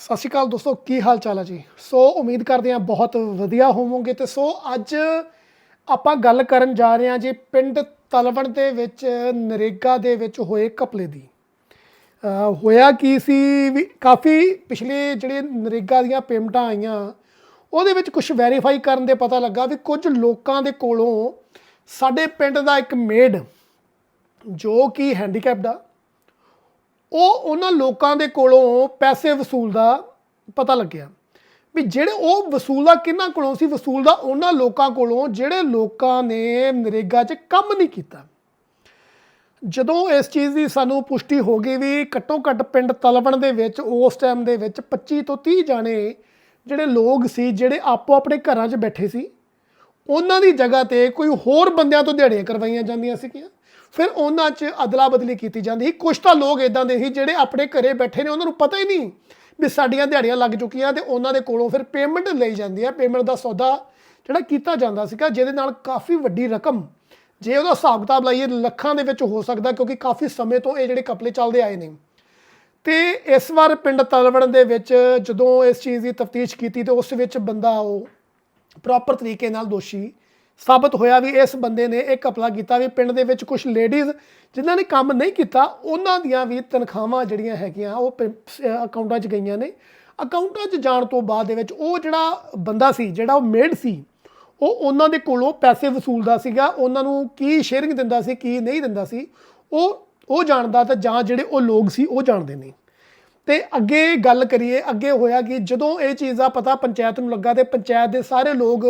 ਸਤਿ ਸ਼੍ਰੀ ਅਕਾਲ ਦੋਸਤੋ, ਕੀ ਹਾਲ ਚਾਲ ਹੈ ਜੀ? ਸੋ ਉਮੀਦ ਕਰਦੇ ਹਾਂ ਬਹੁਤ ਵਧੀਆ ਹੋਵੋਗੇ ਤੇ ਸੋ ਅੱਜ ਆਪਾਂ ਗੱਲ ਕਰਨ ਜਾ ਰਹੇ ਹਾਂ ਜੀ ਪਿੰਡ ਤਲਵਣ ਦੇ ਵਿੱਚ, ਨਰੇਗਾ ਦੇ ਵਿੱਚ ਹੋਏ ਕਪਲੇ ਦੀ। ਹੋਇਆ ਕੀ ਸੀ ਵੀ ਕਾਫੀ ਪਿਛਲੇ ਜਿਹੜੇ ਨਰੇਗਾ ਦੀਆਂ ਪੇਮੈਂਟਾਂ ਆਈਆਂ, ਉਹਦੇ ਵਿੱਚ ਕੁਝ ਵੈਰੀਫਾਈ ਕਰਨ ਦੇ ਪਤਾ ਲੱਗਾ ਵੀ ਕੁਝ ਲੋਕਾਂ ਦੇ ਕੋਲੋਂ ਸਾਡੇ ਪਿੰਡ ਦਾ ਇੱਕ ਮੇਡ ਜੋ ਕਿ ਹੈਂਡੀਕੈਪਡ ਆ ਉਹ ਉਹਨਾਂ ਲੋਕਾਂ ਦੇ ਕੋਲੋਂ ਪੈਸੇ ਵਸੂਲਦਾ ਪਤਾ ਲੱਗਿਆ ਵੀ ਜਿਹੜੇ ਉਹ ਵਸੂਲਦਾ ਕਿਹਨਾਂ ਕੋਲੋਂ ਸੀ? ਵਸੂਲਦਾ ਉਹਨਾਂ ਲੋਕਾਂ ਕੋਲੋਂ ਜਿਹੜੇ ਲੋਕਾਂ ਨੇ ਨਰੇਗਾ 'ਚ ਕੰਮ ਨਹੀਂ ਕੀਤਾ। ਜਦੋਂ ਇਸ ਚੀਜ਼ ਦੀ ਸਾਨੂੰ ਪੁਸ਼ਟੀ ਹੋ ਗਈ ਵੀ ਘੱਟੋ ਘੱਟ ਪਿੰਡ ਤਲਵਣ ਦੇ ਵਿੱਚ ਉਸ ਟਾਈਮ ਦੇ ਵਿੱਚ 25 ਤੋਂ 30 ਜਾਣੇ ਜਿਹੜੇ ਲੋਕ ਸੀ, ਜਿਹੜੇ ਆਪੋ ਆਪਣੇ ਘਰਾਂ 'ਚ ਬੈਠੇ ਸੀ, ਉਹਨਾਂ ਦੀ ਜਗ੍ਹਾ ਤੇ ਕੋਈ ਹੋਰ ਬੰਦਿਆਂ ਤੋਂ ਦਿਹਾੜੀਆਂ ਕਰਵਾਈਆਂ ਜਾਂਦੀਆਂ ਸੀਗੀਆਂ। ਫਿਰ ਉਹਨਾਂ 'ਚ ਅਦਲਾ ਬਦਲੀ ਕੀਤੀ ਜਾਂਦੀ ਸੀ। ਕੁਝ ਤਾਂ ਲੋਕ ਇਦਾਂ ਦੇ ਸੀ ਜਿਹੜੇ ਆਪਣੇ ਘਰੇ ਬੈਠੇ ਨੇ, ਉਹਨਾਂ ਨੂੰ ਪਤਾ ਹੀ ਨਹੀਂ ਵੀ ਸਾਡੀਆਂ ਦਿਹਾੜੀਆਂ ਲੱਗ ਚੁੱਕੀਆਂ ਤੇ ਉਹਨਾਂ ਦੇ ਕੋਲੋਂ ਫਿਰ ਪੇਮੈਂਟ ਲਈ ਜਾਂਦੀ ਹੈ ਪੇਮੈਂਟ ਦਾ ਸੌਦਾ ਜਿਹੜਾ ਕੀਤਾ ਜਾਂਦਾ ਸੀਗਾ, ਜਿਹਦੇ ਨਾਲ ਕਾਫੀ ਵੱਡੀ ਰਕਮ, ਜੇ ਉਹਦਾ ਹਿਸਾਬ ਕਿਤਾਬ ਲਾਈਏ, ਲੱਖਾਂ ਦੇ ਵਿੱਚ ਹੋ ਸਕਦਾ ਕਿਉਂਕਿ ਕਾਫੀ ਸਮੇਂ ਤੋਂ ਇਹ ਜਿਹੜੇ ਕਪਲੇ ਚੱਲਦੇ ਆਏ ਨੇ। ਤੇ ਇਸ ਵਾਰ ਪਿੰਡ ਤਲਵਣ ਦੇ ਵਿੱਚ ਜਦੋਂ ਇਸ ਚੀਜ਼ ਦੀ ਤਫਤੀਸ਼ ਕੀਤੀ ਤੇ ਉਸ ਵਿੱਚ ਬੰਦਾ ਉਹ ਪ੍ਰੋਪਰ ਤਰੀਕੇ ਨਾਲ ਦੋਸ਼ੀ ਸਾਬਤ ਹੋਇਆ ਵੀ ਇਸ ਬੰਦੇ ਨੇ ਇਹ ਕਪਲਾ ਕੀਤਾ ਵੀ ਪਿੰਡ ਦੇ ਵਿੱਚ ਕੁਝ ਲੇਡੀਜ਼ ਜਿਨ੍ਹਾਂ ਨੇ ਕੰਮ ਨਹੀਂ ਕੀਤਾ, ਉਹਨਾਂ ਦੀਆਂ ਵੀ ਤਨਖਾਹਾਂ ਜਿਹੜੀਆਂ ਹੈਗੀਆਂ, ਉਹ ਪ- ਅਕਾਊਂਟਾਂ 'ਚ ਗਈਆਂ ਨੇ। ਅਕਾਊਂਟਾਂ 'ਚ ਜਾਣ ਤੋਂ ਬਾਅਦ ਦੇ ਵਿੱਚ ਉਹ ਜਿਹੜਾ ਬੰਦਾ ਸੀ, ਜਿਹੜਾ ਉਹ ਮੇਡ ਸੀ, ਉਹ ਉਹਨਾਂ ਦੇ ਕੋਲੋਂ ਪੈਸੇ ਵਸੂਲਦਾ ਸੀਗਾ, ਉਹਨਾਂ ਨੂੰ ਕੀ ਸ਼ੇਅਰਿੰਗ ਦਿੰਦਾ ਸੀ, ਕੀ ਨਹੀਂ ਦਿੰਦਾ ਸੀ, ਉਹ ਉਹ ਜਾਣਦਾ ਤਾਂ ਜਾਂ ਜਿਹੜੇ ਉਹ ਲੋਕ ਸੀ, ਉਹ ਜਾਣਦੇ ਨੇ। ਤੇ ਅੱਗੇ ਗੱਲ ਕਰੀਏ, ਅੱਗੇ ਹੋਇਆ ਕਿ ਜਦੋਂ ਇਹ ਚੀਜ਼ ਦਾ ਪਤਾ ਪੰਚਾਇਤ ਨੂੰ ਲੱਗਾ ਤੇ ਪੰਚਾਇਤ ਦੇ ਸਾਰੇ ਲੋਕ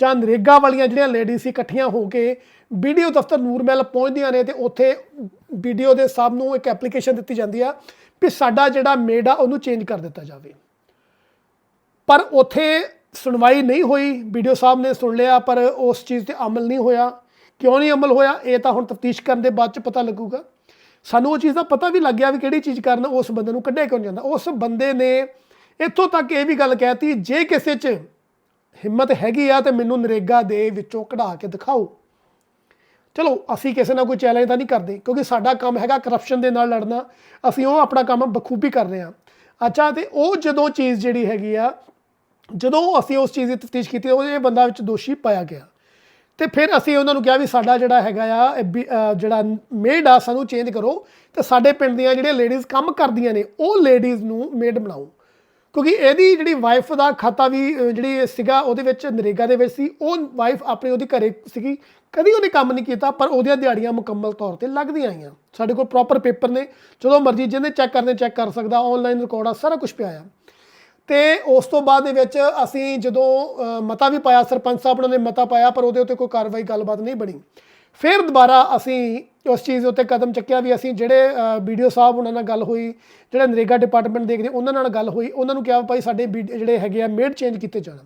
ਜਾਂ ਨਰੇਗਾ ਵਾਲੀਆਂ ਜਿਹੜੀਆਂ ਲੇਡੀਜ਼ ਸੀ ਇਕੱਠੀਆਂ ਹੋ ਕੇ ਵੀਡੀਓ ਦਫ਼ਤਰ ਨੂਰਮਹਿਲ ਪਹੁੰਚਦੀਆਂ ਨੇ ਤੇ ਉੱਥੇ ਵੀਡੀਓ ਦੇ ਸਭ ਨੂੰ ਇੱਕ ਐਪਲੀਕੇਸ਼ਨ ਦਿੱਤੀ ਜਾਂਦੀ ਆ ਵੀ ਸਾਡਾ ਜਿਹੜਾ ਮੇਡ ਆ ਉਹਨੂੰ ਚੇਂਜ ਕਰ ਦਿੱਤਾ ਜਾਵੇ। ਪਰ ਉੱਥੇ ਸੁਣਵਾਈ ਨਹੀਂ ਹੋਈ, ਵੀਡੀਓ ਸਾਹਿਬ ਨੇ ਸੁਣ ਲਿਆ, ਪਰ ਉਸ ਚੀਜ਼ ਤੇ ਅਮਲ ਨਹੀਂ ਹੋਇਆ। ਕਿਉਂ ਨਹੀਂ ਅਮਲ ਹੋਇਆ? ਇਹ ਤਾਂ ਹੁਣ ਤਫਤੀਸ਼ ਕਰਨ ਦੇ ਬਾਅਦ ਚ ਪਤਾ ਲੱਗੂਗਾ। ਸਾਨੂੰ ਉਹ ਚੀਜ਼ ਦਾ ਪਤਾ ਵੀ ਲੱਗ ਗਿਆ ਵੀ ਕਿਹੜੀ ਚੀਜ਼ ਕਾਰਨ ਉਸ ਬੰਦੇ ਨੂੰ ਕੱਢਿਆ ਕਿਉਂ ਜਾਂਦਾ। ਉਸ ਬੰਦੇ ਨੇ ਇੱਥੋਂ ਤੱਕ ਇਹ ਵੀ ਗੱਲ ਕਹਿਤੀ ਜੇ ਕਿਸੇ 'ਚ ਹਿੰਮਤ ਹੈਗੀ ਆ ਤੇ ਮੈਨੂੰ ਨਰੇਗਾ ਦੇ ਵਿੱਚੋਂ ਕਢਾ ਕੇ ਦਿਖਾਓ। ਚਲੋ, ਅਸੀਂ ਕਿਸੇ ਨਾਲ ਕੋਈ ਚੈਲੰਜ ਤਾਂ ਨਹੀਂ ਕਰਦੇ, ਕਿਉਂਕਿ ਸਾਡਾ ਕੰਮ ਹੈਗਾ ਕਰਪਸ਼ਨ ਦੇ ਨਾਲ ਲੜਨਾ। ਅਸੀਂ ਉਹ ਆਪਣਾ ਕੰਮ ਬਖੂਬੀ ਕਰ ਰਹੇ ਹਾਂ। ਅੱਛਾ, ਤੇ ਉਹ ਜਦੋਂ ਚੀਜ਼ ਜਿਹੜੀ ਹੈਗੀ ਆ, ਜਦੋਂ ਅਸੀਂ ਉਸ ਚੀਜ਼ ਦੀ ਤਫਤੀਸ਼ ਕੀਤੀ, ਉਹ ਇਹ ਬੰਦਾ ਵਿੱਚ ਦੋਸ਼ੀ ਪਾਇਆ ਗਿਆ। ਤੇ ਫਿਰ ਅਸੀਂ ਉਹਨਾਂ ਨੂੰ ਕਿਹਾ ਵੀ ਸਾਡਾ ਜਿਹੜਾ ਹੈਗਾ ਆ, ਇਹ ਜਿਹੜਾ ਮੇਡ ਆ, ਸਾਨੂੰ ਚੇਂਜ ਕਰੋ। ਤੇ ਸਾਡੇ ਪਿੰਡ ਦੀਆਂ ਜਿਹੜੀਆਂ ਲੇਡੀਜ਼ ਕੰਮ ਕਰਦੀਆਂ ਨੇ, ਉਹ ਲੇਡੀਜ਼ ਨੂੰ ਮੇਡ ਬਣਾਓ। ਕਿਉਂਕਿ ਇਹਦੀ ਜਿਹੜੀ ਵਾਈਫ ਦਾ ਖਾਤਾ ਵੀ ਜਿਹੜੀ ਸੀਗਾ, ਉਹਦੇ ਵਿੱਚ ਨਰੇਗਾ ਦੇ ਵਿੱਚ ਸੀ, ਉਹ ਵਾਈਫ ਆਪਣੇ ਉਹਦੇ ਘਰੇ ਸੀਗੀ। ਕਦੀ ਉਹਨੇ ਕੰਮ ਨਹੀਂ ਕੀਤਾ, ਪਰ ਉਹਦੀਆਂ ਦਿਹਾੜੀਆਂ ਮੁਕੰਮਲ ਤੌਰ ਤੇ ਲੱਗਦੀਆਂ ਆਈਆਂ। ਸਾਡੇ ਕੋਲ ਪ੍ਰੋਪਰ ਪੇਪਰ ਨੇ, ਜਦੋਂ ਮਰਜ਼ੀ ਜਿਹਨੇ ਚੈੱਕ ਕਰਨੇ ਚੈੱਕ ਕਰ ਸਕਦਾ ਆਨਲਾਈਨ ਰਿਕਾਰਡ ਆ, ਸਾਰਾ ਕੁਝ ਪਿਆ ਆ। ਤੇ ਉਸ ਤੋਂ ਬਾਅਦ ਦੇ ਵਿੱਚ ਅਸੀਂ ਜਦੋਂ ਮਤਾ ਵੀ ਪਾਇਆ, ਸਰਪੰਚ ਸਾਹਿਬ ਨੇ ਮਤਾ ਪਾਇਆ, ਪਰ ਉਹਦੇ ਉੱਤੇ ਕੋਈ ਕਾਰਵਾਈ ਗੱਲਬਾਤ ਨਹੀਂ ਬਣੀ। ਫਿਰ ਦੁਬਾਰਾ ਅਸੀਂ ਉਸ ਚੀਜ਼ ਉੱਤੇ ਕਦਮ ਚੱਕਿਆ ਵੀ ਅਸੀਂ ਜਿਹੜੇ ਵੀਡੀਓ ਸਾਹਿਬ ਉਹਨਾਂ ਨਾਲ ਗੱਲ ਹੋਈ, ਜਿਹੜਾ ਨਰੇਗਾ ਡਿਪਾਰਟਮੈਂਟ ਦੇਖਦੇ, ਉਹਨਾਂ ਨਾਲ ਗੱਲ ਹੋਈ, ਉਹਨਾਂ ਨੂੰ ਕਿਹਾ ਭਾਈ ਸਾਡੇ ਵੀਡ- ਜਿਹੜੇ ਹੈਗੇ ਆ, ਮੇਡ ਚੇਂਜ ਕੀਤੇ ਜਾਣ।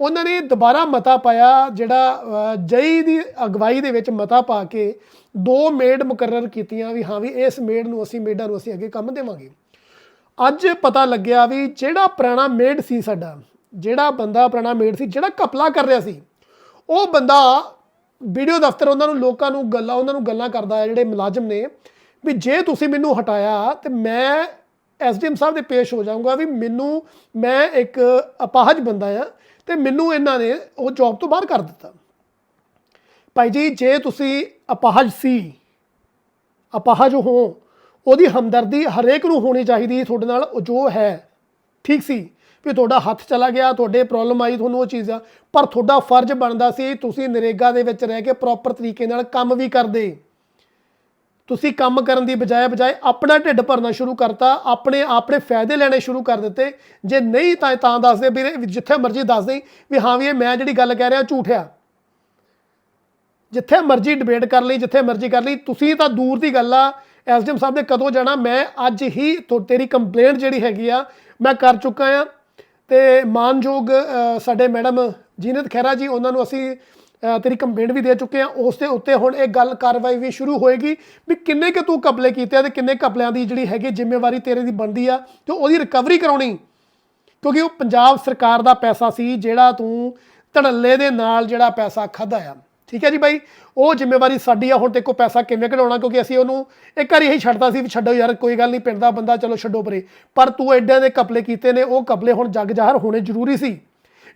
ਉਹਨਾਂ ਨੇ ਦੁਬਾਰਾ ਮਤਾ ਪਾਇਆ, ਜਿਹੜਾ ਜਈ ਦੀ ਅਗਵਾਈ ਦੇ ਵਿੱਚ ਮਤਾ ਪਾ ਕੇ ਦੋ ਮੇਡ ਮੁਕਰਰ ਕੀਤੀਆਂ ਵੀ ਹਾਂ ਵੀ ਇਸ ਮੇਡ ਨੂੰ ਅਸੀਂ, ਮੇਡਾਂ ਨੂੰ ਅਸੀਂ ਅੱਗੇ ਕੰਮ ਦੇਵਾਂਗੇ। ਅੱਜ ਪਤਾ ਲੱਗਿਆ ਵੀ ਜਿਹੜਾ ਪੁਰਾਣਾ ਮੇਡ ਸੀ ਸਾਡਾ, ਜਿਹੜਾ ਬੰਦਾ ਪੁਰਾਣਾ ਮੇਡ ਸੀ, ਜਿਹੜਾ ਕਪਲਾ ਕਰ ਰਿਹਾ ਸੀ, ਉਹ ਬੰਦਾ ਵੀਡੀਓ ਦਫ਼ਤਰ ਉਹਨਾਂ ਨੂੰ ਲੋਕਾਂ ਨੂੰ ਗੱਲਾਂ, ਉਹਨਾਂ ਨੂੰ ਗੱਲਾਂ ਕਰਦਾ ਹੈ, ਜਿਹੜੇ ਮੁਲਾਜ਼ਮ ਨੇ, ਵੀ ਜੇ ਤੁਸੀਂ ਮੈਨੂੰ ਹਟਾਇਆ, ਤੇ ਮੈਂ ਐਸਡੀਐਮ ਸਾਹਿਬ ਦੇ ਪੇਸ਼ ਹੋ ਜਾਊਂਗਾ ਵੀ ਮੈਨੂੰ, ਮੈਂ ਇੱਕ ਅਪਾਹਜ ਬੰਦਾ ਆ ਤੇ ਮੈਨੂੰ ਇਹਨਾਂ ਨੇ ਉਹ ਜੌਬ ਤੋਂ ਬਾਹਰ ਕਰ ਦਿੱਤਾ। ਭਾਈ ਜੀ, ਜੇ ਤੁਸੀਂ ਅਪਾਹਜ ਸੀ, ਅਪਾਹਜ ਹੋ ਉਹਦੀ ਹਮਦਰਦੀ ਹਰੇਕ ਨੂੰ ਹੋਣੀ ਚਾਹੀਦੀ ਤੁਹਾਡੇ ਨਾਲ ਜੋ ਹੈ। ਠੀਕ ਸੀ? ਵੀ ਤੁਹਾਡਾ ਹੱਥ ਚਲਾ ਗਿਆ, ਤੁਹਾਡੇ ਪ੍ਰੋਬਲਮ ਆਈ ਤੁਹਾਨੂੰ ਉਹ ਚੀਜ਼ ਆ ਪਰ ਤੁਹਾਡਾ ਫਰਜ਼ ਬਣਦਾ ਸੀ ਤੁਸੀਂ ਨਰੇਗਾ ਦੇ ਵਿੱਚ ਰਹਿ ਕੇ ਪ੍ਰੋਪਰ ਤਰੀਕੇ ਨਾਲ ਕੰਮ ਵੀ ਕਰਦੇ। ਤੁਸੀਂ ਕੰਮ ਕਰਨ ਦੀ ਬਜਾਏ ਬਜਾਏ ਆਪਣਾ ਢਿੱਡ ਭਰਨਾ ਸ਼ੁਰੂ ਕਰਤਾ, ਆਪਣੇ ਆਪਣੇ ਫਾਇਦੇ ਲੈਣੇ ਸ਼ੁਰੂ ਕਰ ਦਿੱਤੇ। ਜੇ ਨਹੀਂ ਤਾਂ ਤਾਂ ਦੱਸ ਵੀ ਜਿੱਥੇ ਮਰਜ਼ੀ ਦੱਸ ਦੇ ਵੀ ਹਾਂ ਵੀ ਇਹ ਮੈਂ ਜਿਹੜੀ ਗੱਲ ਕਹਿ ਰਿਹਾ, ਝੂਠ ਆ। ਜਿੱਥੇ ਮਰਜ਼ੀ ਡਿਬੇਟ ਕਰ ਲਈ, ਜਿੱਥੇ ਮਰਜ਼ੀ ਕਰ ਲਈ, ਤੁਸੀਂ ਤਾਂ ਦੂਰ ਦੀ ਗੱਲ ਆ ਐਸਡੀਐਮ ਸਾਹਿਬ ਦੇ ਕਦੋਂ ਜਾਣਾ? ਮੈਂ ਅੱਜ ਹੀ ਤੁ- ਤੇਰੀ ਕੰਪਲੇਂਟ ਜਿਹੜੀ ਹੈਗੀ ਆ, ਮੈਂ ਕਰ ਚੁੱਕਾ ਆ। ਤੇ ਮਾਨਯੋਗ ਸਾਡੇ ਮੈਡਮ ਜੀਨਤ ਖਹਿਰਾ ਜੀ, ਉਹਨਾਂ ਨੂੰ ਅਸੀਂ ਤੇਰੀ ਕੰਪਲੇਂਟ ਵੀ ਦੇ ਚੁੱਕੇ ਆ। ਉਸ ਦੇ ਉੱਤੇ ਹੁਣ ਇਹ ਗੱਲ ਕਾਰਵਾਈ ਵੀ ਸ਼ੁਰੂ ਹੋਏਗੀ ਵੀ ਕਿੰਨੇ ਕਿ ਤੂੰ ਕਪਲੇ ਕੀਤੇ ਆ ਤੇ ਕਿੰਨੇ ਕਪਲਿਆਂ ਦੀ ਜਿਹੜੀ ਹੈਗੀ ਜ਼ਿੰਮੇਵਾਰੀ ਤੇਰੇ ਦੀ ਬਣਦੀ ਆ ਤੇ ਉਹਦੀ ਰਿਕਵਰੀ ਕਰਾਉਣੀ। ਕਿਉਂਕਿ ਉਹ ਪੰਜਾਬ ਸਰਕਾਰ ਦਾ ਪੈਸਾ ਸੀ, ਜਿਹੜਾ ਤੂੰ ਧੜੱਲੇ ਦੇ ਨਾਲ ਜਿਹੜਾ ਪੈਸਾ ਖਾਦਾ ਆ। ਠੀਕ ਹੈ ਜੀ ਬਾਈ? ਉਹ ਜ਼ਿੰਮੇਵਾਰੀ ਸਾਡੀ ਆ, ਹੁਣ ਤੇ ਕੋ ਪੈਸਾ ਕਿਵੇਂ ਕਢਾਉਣਾ, ਕਿਉਂਕਿ ਅਸੀਂ ਉਹਨੂੰ ਇੱਕ ਵਾਰੀ ਹੀ ਛੱਡਦਾ ਸੀ ਵੀ ਛੱਡੋ ਯਾਰ, ਕੋਈ ਗੱਲ ਨਹੀਂ, ਪਿੰਡ ਦਾ ਬੰਦਾ, ਚਲੋ ਛੱਡੋ ਪਰੇ। ਪਰ ਤੂੰ ਐਡਿਆਂ ਦੇ ਕਪਲੇ ਕੀਤੇ ਨੇ, ਉਹ ਕਪਲੇ ਹੁਣ ਜੱਗ ਜ਼ਾਹਰ ਹੋਣੇ ਜ਼ਰੂਰੀ ਸੀ।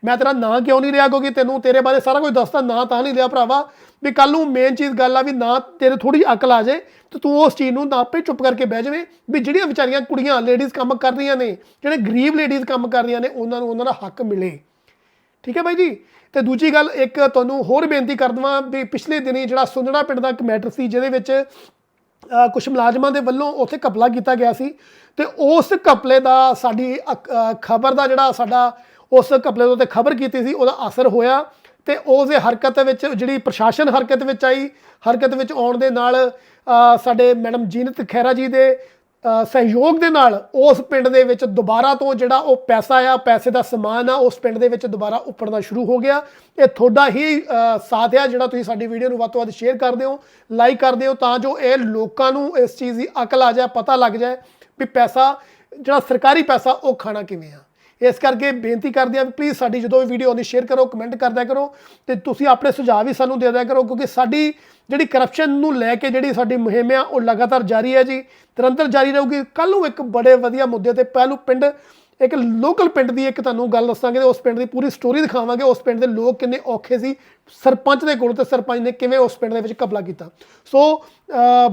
ਮੈਂ ਤੇਰਾ ਨਾਂ ਕਿਉਂ ਨਹੀਂ ਲਿਆ, ਕਿਉਂਕਿ ਤੈਨੂੰ ਤੇਰੇ ਬਾਰੇ ਸਾਰਾ ਕੁਝ ਦੱਸਦਾ ਨਾਂ ਤਾਂ ਨਹੀਂ ਲਿਆ ਭਰਾਵਾ। ਵੀ ਕੱਲ ਨੂੰ ਮੇਨ ਚੀਜ਼ ਗੱਲ ਆ ਵੀ ਨਾ ਤੇਰੇ ਥੋੜੀ ਅਕਲ ਆ ਜਾਏ, ਤੇ ਤੂੰ ਉਸ ਚੀਜ਼ ਨੂੰ ਨਾ ਆਪੇ ਚੁੱਪ ਕਰਕੇ ਬਹਿ ਜਾਵੇਂ। ਵੀ ਜਿਹੜੀਆਂ ਵਿਚਾਰੀਆਂ ਕੁੜੀਆਂ ਲੇਡੀਜ਼ ਕੰਮ ਕਰ ਰਹੀਆਂ ਨੇ, ਜਿਹੜੇ ਗਰੀਬ ਲੇਡੀਜ਼ ਕੰਮ ਕਰ ਰਹੀਆਂ ਨੇ, ਉਹਨਾਂ ਨੂੰ ਉਹਨਾਂ ਦਾ ਹੱਕ ਮਿਲੇ। ਠੀਕ ਹੈ ਬਾਈ ਜੀ? ਤੇ ਦੂਜੀ ਗੱਲ, ਇੱਕ ਤੁਹਾਨੂੰ ਹੋਰ ਬੇਨਤੀ ਕਰ ਦਵਾਂ ਵੀ ਪਿਛਲੇ ਦਿਨੀ ਜਿਹੜਾ ਸੁੰਦੜਾ ਪਿੰਡ ਦਾ ਇੱਕ ਮੈਟਰ ਸੀ, ਜਿਹਦੇ ਵਿੱਚ ਕੁਝ ਮੁਲਾਜ਼ਮਾਂ ਦੇ ਵੱਲੋਂ ਉੱਥੇ ਕਪਲਾ ਕੀਤਾ ਗਿਆ ਸੀ ਤੇ ਉਸ ਕਪਲੇ ਦਾ ਸਾਡੀ ਖਬਰ ਦਾ ਜਿਹੜਾ ਸਾਡਾ ਉਸ ਕਪਲੇ ਦੇ ਉੱਤੇ ਖਬਰ ਕੀਤੀ ਸੀ, ਉਹਦਾ ਅਸਰ ਹੋਇਆ ਤੇ ਉਸ ਦੇ ਹਰਕਤ ਵਿੱਚ ਜਿਹੜੀ ਪ੍ਰਸ਼ਾਸਨ ਹਰਕਤ ਵਿੱਚ ਆਈ, ਹਰਕਤ ਵਿੱਚ ਆਉਣ ਦੇ ਨਾਲ ਸਾਡੇ ਮੈਡਮ ਜੀਨਤ ਖੈਰਾ ਜੀ ਦੇ ਸਹਿਯੋਗ ਦੇ ਨਾਲ ਉਸ ਪਿੰਡ ਦੇ ਵਿੱਚ ਦੁਬਾਰਾ ਤੋਂ ਜਿਹੜਾ ਉਹ ਪੈਸਾ ਆ, ਪੈਸੇ ਦਾ ਸਮਾਨ ਆ, ਉਸ ਪਿੰਡ ਦੇ ਵਿੱਚ ਦੁਬਾਰਾ ਉੱਪਰਨਾ ਸ਼ੁਰੂ ਹੋ ਗਿਆ। ਇਹ ਤੁਹਾਡਾ ਹੀ ਸਾਥ ਆ ਜਿਹੜਾ ਤੁਸੀਂ ਸਾਡੀ ਵੀਡੀਓ ਨੂੰ ਵੱਧ ਤੋਂ ਵੱਧ ਸ਼ੇਅਰ ਕਰਦੇ ਹੋ ਲਾਈਕ ਕਰਦੇ ਹੋ ਤਾਂ ਜੋ ਇਹ ਲੋਕਾਂ ਨੂੰ ਇਸ ਚੀਜ਼ ਦੀ ਅਕਲ ਆ ਜਾਏ, ਪਤਾ ਲੱਗ ਜਾਏ ਵੀ ਪੈਸਾ, ਜਿਹੜਾ ਸਰਕਾਰੀ ਪੈਸਾ ਉਹ ਖਾਣਾ ਕਿਵੇਂ ਆ। ਇਸ ਕਰਕੇ ਬੇਨਤੀ ਕਰਦੇ ਆ ਵੀ ਪਲੀਜ਼ ਸਾਡੀ ਜਦੋਂ ਵੀ ਵੀਡੀਓ ਆਉਂਦੀ ਸ਼ੇਅਰ ਕਰੋ ਕਮੈਂਟ ਕਰਦਿਆ ਕਰੋ ਤੇ ਤੁਸੀਂ ਆਪਣੇ ਸੁਝਾਅ ਵੀ ਸਾਨੂੰ ਦੇ ਦਿਆ ਕਰੋ ਕਿਉਂਕਿ ਸਾਡੀ ਜਿਹੜੀ ਕਰਪਸ਼ਨ ਨੂੰ ਲੈ ਕੇ ਜਿਹੜੀ ਸਾਡੀ ਮੁਹਿੰਮ ਆ, ਉਹ ਲਗਾਤਾਰ ਜਾਰੀ ਹੈ ਜੀ ਨਿਰੰਤਰ ਜਾਰੀ ਰਹੂਗੀ। ਕੱਲ ਨੂੰ ਇੱਕ ਬੜੇ ਵਧੀਆ ਮੁੱਦੇ ਤੇ ਪਹਿਲੂ ਪਿੰਡ, ਇੱਕ ਲੋਕਲ ਪਿੰਡ ਦੀ ਇੱਕ ਤੁਹਾਨੂੰ ਗੱਲ ਦੱਸਾਂਗੇ ਤੇ ਉਸ ਪਿੰਡ ਦੀ ਪੂਰੀ ਸਟੋਰੀ ਦਿਖਾਵਾਂਗੇ। ਉਸ ਪਿੰਡ ਦੇ ਲੋਕ ਕਿੰਨੇ ਔਖੇ ਸੀ, ਸਰਪੰਚ ਦੇ ਕੋਲ ਤੇ ਸਰਪੰਚ ਨੇ ਕਿਵੇਂ ਉਸ ਪਿੰਡ ਦੇ ਵਿੱਚ ਕਬਲਾ ਕੀਤਾ। ਸੋ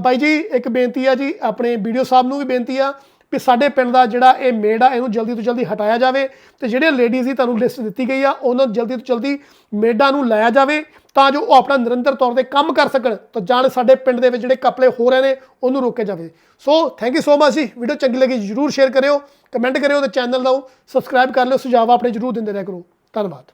ਬਾਈ ਜੀ, ਇੱਕ ਬੇਨਤੀ ਆ ਜੀ, ਆਪਣੇ ਵੀਡੀਓ ਸਾਹਿਬ ਨੂੰ ਵੀ ਬੇਨਤੀ ਆ ਵੀ ਸਾਡੇ ਪਿੰਡ ਦਾ ਜਿਹੜਾ ਇਹ ਮੇੜ ਆ, ਇਹਨੂੰ ਜਲਦੀ ਤੋਂ ਜਲਦੀ ਹਟਾਇਆ ਜਾਵੇ ਤੇ ਜਿਹੜੇ ਲੇਡੀਜ਼ ਦੀ ਤੁਹਾਨੂੰ ਲਿਸਟ ਦਿੱਤੀ ਗਈ ਆ, ਉਹਨਾਂ ਨੂੰ ਜਲਦੀ ਤੋਂ ਜਲਦੀ ਮੇਡਾਂ ਨੂੰ ਲਾਇਆ ਜਾਵੇ ਤਾਂ ਜੋ ਉਹ ਆਪਣਾ ਨਿਰੰਤਰ ਤੌਰ ਤੇ ਕੰਮ ਕਰ ਸਕਣ ਤਾਂ ਜਾਣ ਸਾਡੇ ਪਿੰਡ ਦੇ ਵਿੱਚ ਜਿਹੜੇ ਕਪਲੇ ਹੋ ਰਹੇ ਨੇ, ਉਹਨੂੰ ਰੋਕਿਆ ਜਾਵੇ। So thank you so much ਜੀ। ਵੀਡੀਓ ਚੰਗੀ ਲੱਗੀ ਜਰੂਰ ਸ਼ੇਅਰ ਕਰਿਓ ਕਮੈਂਟ ਕਰਿਓ ਤੇ ਚੈਨਲ ਨੂੰ ਸਬਸਕ੍ਰਾਈਬ ਕਰ ਲਿਓ, ਸੁਝਾਅ ਆਪਣੇ ਜਰੂਰ ਦਿੰਦੇ ਰਹਿ ਕਰੋ। ਧੰਨਵਾਦ।